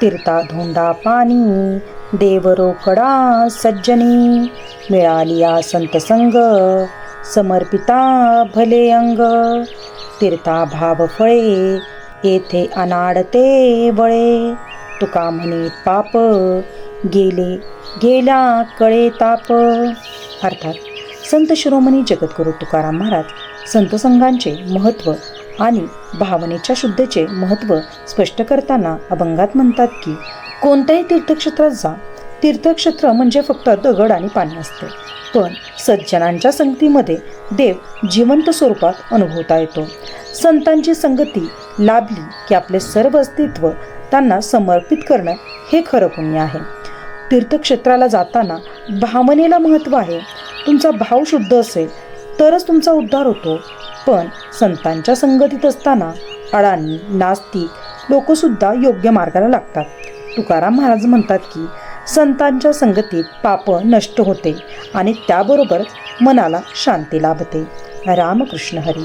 तीर्था धोंडा पाणी देवरोकडा सज्जनी. मिळालिया या संतसंग समर्पिता भले अंग. तीर्था भाव फळे येथे अनाडते बळे तुका म्हणे पाप गेले गेला कळे ताप. अर्थात संत शिरोमणी जगद्गुरू तुकाराम महाराज संतसंघांचे महत्त्व आणि भावनेच्या शुद्धेचे महत्त्व स्पष्ट करताना अभंगात म्हणतात की कोणत्याही तीर्थक्षेत्रात जा. तीर्थक्षेत्र म्हणजे फक्त दगड आणि पाणी असते. पण सज्जनांच्या संगतीमध्ये देव जिवंत स्वरूपात अनुभवता येतो. संतांची संगती लाभली की आपले सर्व अस्तित्व त्यांना समर्पित करणं हे खरं पुण्य आहे. तीर्थक्षेत्राला जाताना भावनेला महत्त्व आहे. तुमचा भाव शुद्ध असेल तरच तुमचा उद्धार होतो. पण संतांच्या संगतीत असताना अडाणी नास्तिक लोकसुद्धा योग्य मार्गाला लागतात. तुकाराम महाराज म्हणतात की संतांच्या संगतीत पाप नष्ट होते आणि त्याबरोबरच मनाला शांती लाभते. रामकृष्ण हरी.